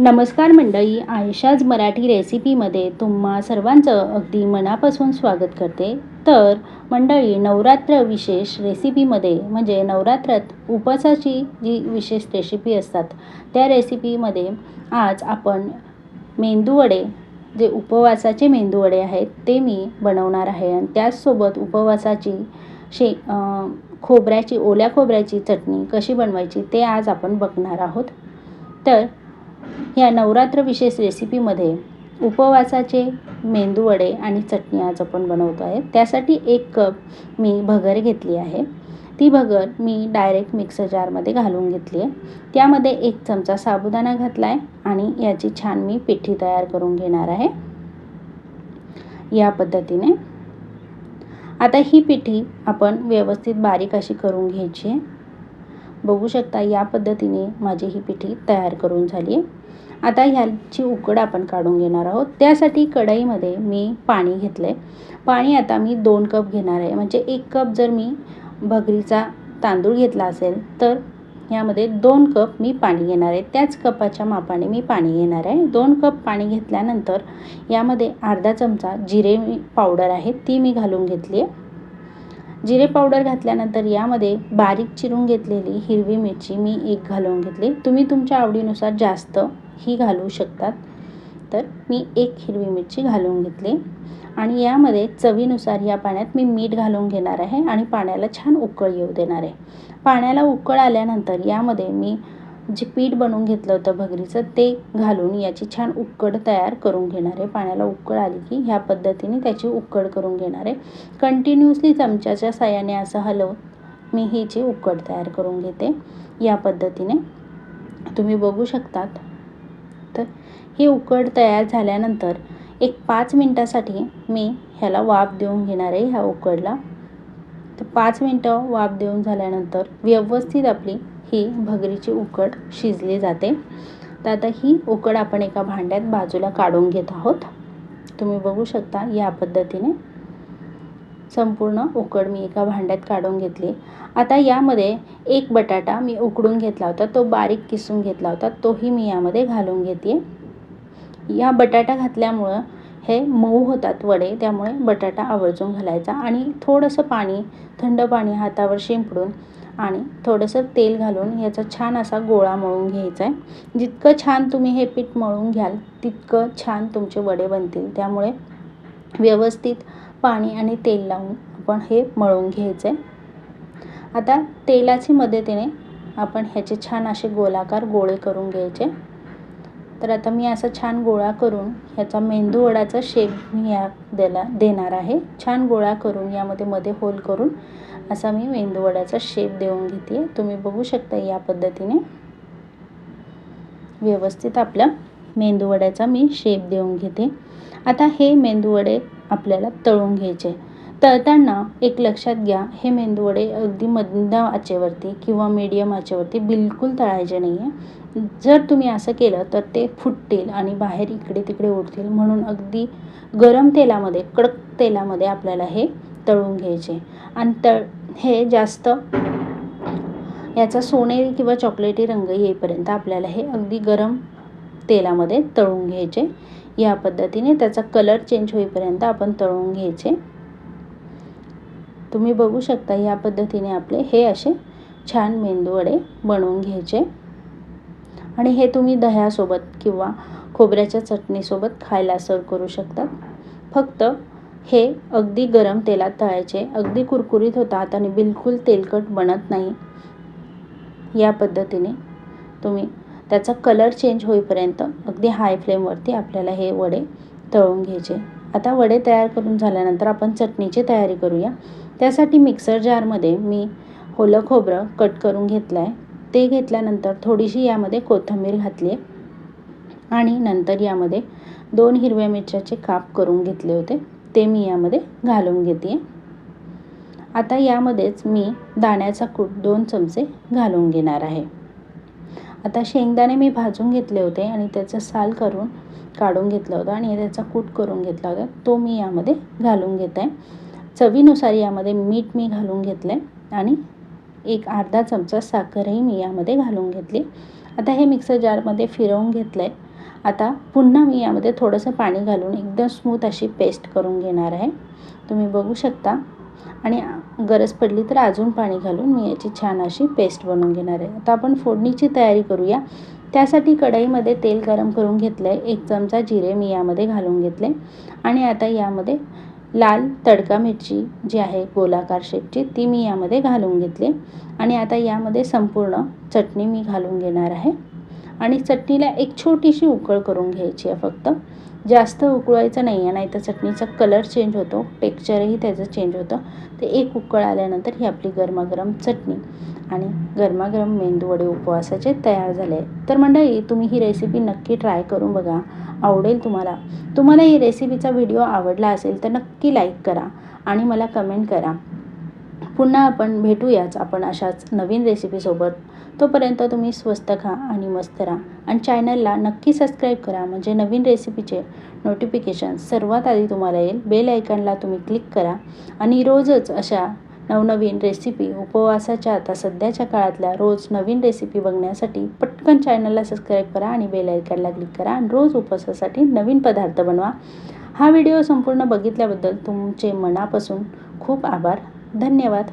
नमस्कार मंडळी आयशाज मराठी रेसिपीमध्ये तुम्हा सर्वांचं अगदी मनापासून स्वागत करते. तर मंडळी नवरात्र विशेष रेसिपीमध्ये म्हणजे नवरात्रात उपवासाची जी विशेष रेसिपी असतात त्या रेसिपीमध्ये आज आपण मेंदूवडे जे उपवासाचे मेंदूवडे आहेत ते मी बनवणार आहे. आणि त्याचसोबत उपवासाची शे खोबऱ्याची ओल्या खोबऱ्याची चटणी कशी बनवायची ते आज आपण बघणार आहोत. तर या नवरात्र विशेष रेसिपीमध्ये उपवासाचे मेंदूवडे आणि चटणी आज आपण बनवतो आहे. त्यासाठी एक कप मी भगर घेतली आहे. ती भगर मी डायरेक्ट मिक्सर जारमध्ये घालून घेतली आहे. त्यामध्ये एक चमचा साबुदाणा घातला आहे आणि याची छान मी पिठी तयार करून घेणार आहे. या पद्धतीने. आता ही पिठी आपण व्यवस्थित बारीक अशी करून घ्यायची आहे. बघू शकता या पद्धतीने माझी ही पिठी तयार करून झाली. आहे आता ह्याची उकड आपण काढून घेणार आहोत. त्यासाठी कढईमध्ये मी पाणी घेतलं आहे पाणी आता मी दोन कप घेणार आहे. म्हणजे एक कप जर मी भगरीचा तांदूळ घेतला असेल तर यामध्ये दोन कप मी पाणी घेणार आहे. त्याच कपाच्या मापाने मी पाणी घेणार आहे. दोन कप पाणी घेतल्यानंतर यामध्ये अर्धा चमचा जिरे पावडर आहे ती मी घालून घेतली आहे. जिरे पावडर घातल्यानंतर यामध्ये बारीक चिरून घेतलेली हिरवी मिरची मी एक घालून घेतली. तुम्ही तुमच्या आवडीनुसार जास्त ही घालू शकतात. तर मी एक हिरवी मिरची घालून घेतली. आणि यामध्ये चवीनुसार या पाण्यात मी मीठ घालून घेणार आहे आणि पाण्याला छान उकळ येऊ देणार आहे. पाण्याला उकळ आल्यानंतर यामध्ये मी जे पीठ बनवून घेतलं होतं भगरीचं ते घालून याची छान उकड तयार करून घेणार आहे. पाण्याला उकळ आली की ह्या पद्धतीने त्याची उकड करून घेणार आहे. कंटिन्युअसली चमच्याच्या साह्याने असं हलवून मी हिची उकड तयार करून घेते या पद्धतीने तुम्ही बघू शकतात. तर ही उकड तयार झाल्यानंतर एक पाच मिनटासाठी मी ह्याला वाफ देऊन घेणार आहे ह्या उकडला. तर पाच मिनटं वाफ देऊन झाल्यानंतर व्यवस्थित आपली ही भगरीची उकड शिजली जाते. तर आता ही उकड आपण एका भांड्यात बाजूला काढून घेत आहोत. तुम्ही बघू शकता या पद्धतीने संपूर्ण उकड मी एका भांड्यात काढून घेतली. आता यामध्ये एक बटाटा मी उकडून घेतला होता तो बारीक किसून घेतला होता तोही मी यामध्ये घालून घेते. या बटाटा घातल्यामुळं हे मऊ होतात वडे त्यामुळे बटाटा आवर्जून घालायचा आणि थोडंसं पाणी थंड पाणी हातावर शिंपडून आणि थोडंसं तेल घालून याचा छान असा गोळा मळून घ्यायचा आहे. जितकं छान तुम्ही हे पीठ मळून घ्याल तितकं छान तुमचे वडे बनतील. त्यामुळे व्यवस्थित पाणी आणि तेल लावून आपण हे मळून घ्यायचं. आहे आता तेलाची मदतीने आपण ह्याचे छान असे गोलाकार गोळे करून घ्यायचे. तर आता मी असा छान गोळा करून ह्याचा मेंदूवडाचा शेप मी या द्याला देणार आहे. छान गोळा करून यामध्ये मध्ये होल करून असा मी मेंदूवडाचा शेप देऊन घेते तुम्ही बघू शकता या पद्धतीने. व्यवस्थित आपल्या मेंदूवड्याचा मी शेप देऊन घेते. आता हे मेंदूवडे आपल्याला तळून घ्यायचे. तळताना एक लक्षात घ्या हे मेंदूवडे अगदी मंद आचेवरती किंवा मीडियम आचेवरती बिलकुल तळायचे नाही आहे जर तुम्ही असं केलं तर ते फुटतील आणि बाहेर इकडे तिकडे उडतील. म्हणून अगदी गरम तेलामध्ये कडक तेलामध्ये आपल्याला हे तळून घ्यायचे. आणि तळ हे जास्त याचा सोनेरी किंवा चॉकलेटी रंग येईपर्यंत आपल्याला हे अगदी गरम तेलामध्ये तळून घ्यायचे. या पद्धतीने त्याचा कलर चेंज होईपर्यंत आपण तळून घ्यायचे. तुम्ही बघू शकता या पद्धतीने आपले हे असे छान मेंदूवडे बनवून घ्यायचे. आणि हे तुम्ही दह्यासोबत किंवा खोबऱ्याच्या चटणीसोबत खायला सर्व करू शकतात फक्त हे अगदी गरम तेलात तळायचे. अगदी कुरकुरीत होतात आणि बिलकुल तेलकट बनत नाही. या पद्धतीने तुम्ही त्याचा कलर चेंज होईपर्यंत अगदी हाय फ्लेमवरती आपल्याला हे वडे तळून घ्यायचे. आता वडे तयार करून झाल्यानंतर आपण चटणीची तयारी करूया. त्यासाठी मिक्सर जारमध्ये मी ओलं खोबरं कट करून घेतलं आहे ते घेतल्यानंतर थोडीशी यामध्ये कोथिंबीर घातली आहे आणि नंतर यामध्ये दोन हिरव्या मिरच्याचे काप करून घेतले होते. ते मी यामध्ये घालून घेते. आता यामध्येच मी दाण्याचा कूट दोन चमचे घालून घेणार आहे. आता शेंगदाणे मी भाजून घेतले होते आणि त्याचं साल करून काढून घेतलं होतं आणि त्याचा कूट करून घेतला होता. तो मी यामध्ये घालून घेत. आहे चवीनुसार यामध्ये मीठ मी घालून घेतलं आहे आणि एक अर्धा चमचा साखरही मी यामध्ये घालून घेतली. आता हे मिक्सर जारमध्ये फिरवून घेतलं आहे आता पुन्हा मी यामध्ये थोडंसं पाणी घालून एकदम स्मूथ अशी पेस्ट करून घेणार आहे. तुम्ही बघू शकता. आणि गरज पडली तर अजून पाणी घालून मी याची छान अशी पेस्ट बनवून घेणार आहे. आता आपण फोडणीची तयारी करूया. त्यासाठी कढईमध्ये तेल गरम करून घेतलं आहे एक चमचा जिरे मी यामध्ये घालून घेतले. आणि आता यामध्ये लाल तडका मिरची जी आहे गोलाकार शेपची ती मी यामध्ये घालून घेतली. आणि आता यामध्ये संपूर्ण चटणी मी घालून घेणार आहे. आणि चटणीला एक छोटीशी उकळ करून घ्यायची आहे फक्त. जास्त उकळायचं नाही आहे नाही तर चटणीचा कलर चेंज होतो टेक्स्चरही त्याचं चेंज होतं. ते एक उकळ आल्यानंतर ही आपली गरमागरम चटणी आणि गरमागरम मेंदूवडे उपवासाचे तयार झाले. तर मंडळी तुम्ही ही रेसिपी नक्की ट्राय करून बघा. आवडेल तुम्हाला. तुम्हाला ही रेसिपीचा व्हिडिओ आवडला असेल तर नक्की लाईक करा आणि मला कमेंट करा. पुन्हा आपण भेटूयाच आपण अशाच नवीन रेसिपीसोबत तोपर्यंत तुम्ही स्वस्त खा आणि मस्त राहा. आणि चॅनलला नक्की सबस्क्राईब करा. म्हणजे नवीन रेसिपीचे नोटिफिकेशन सर्वात आधी तुम्हाला येईल. बेल आयकनला तुम्ही क्लिक करा. आणि रोजच अशा नवनवीन रेसिपी उपवासाच्या आता सध्याच्या काळातल्या रोज नवीन रेसिपी बघण्यासाठी पटकन चॅनलला सबस्क्राईब करा आणि बेल आयकनला क्लिक करा. आणि रोज उपवासासाठी नवीन पदार्थ बनवा. हा व्हिडिओ संपूर्ण बघितल्याबद्दल तुमचे मनापासून खूप आभार. धन्यवाद.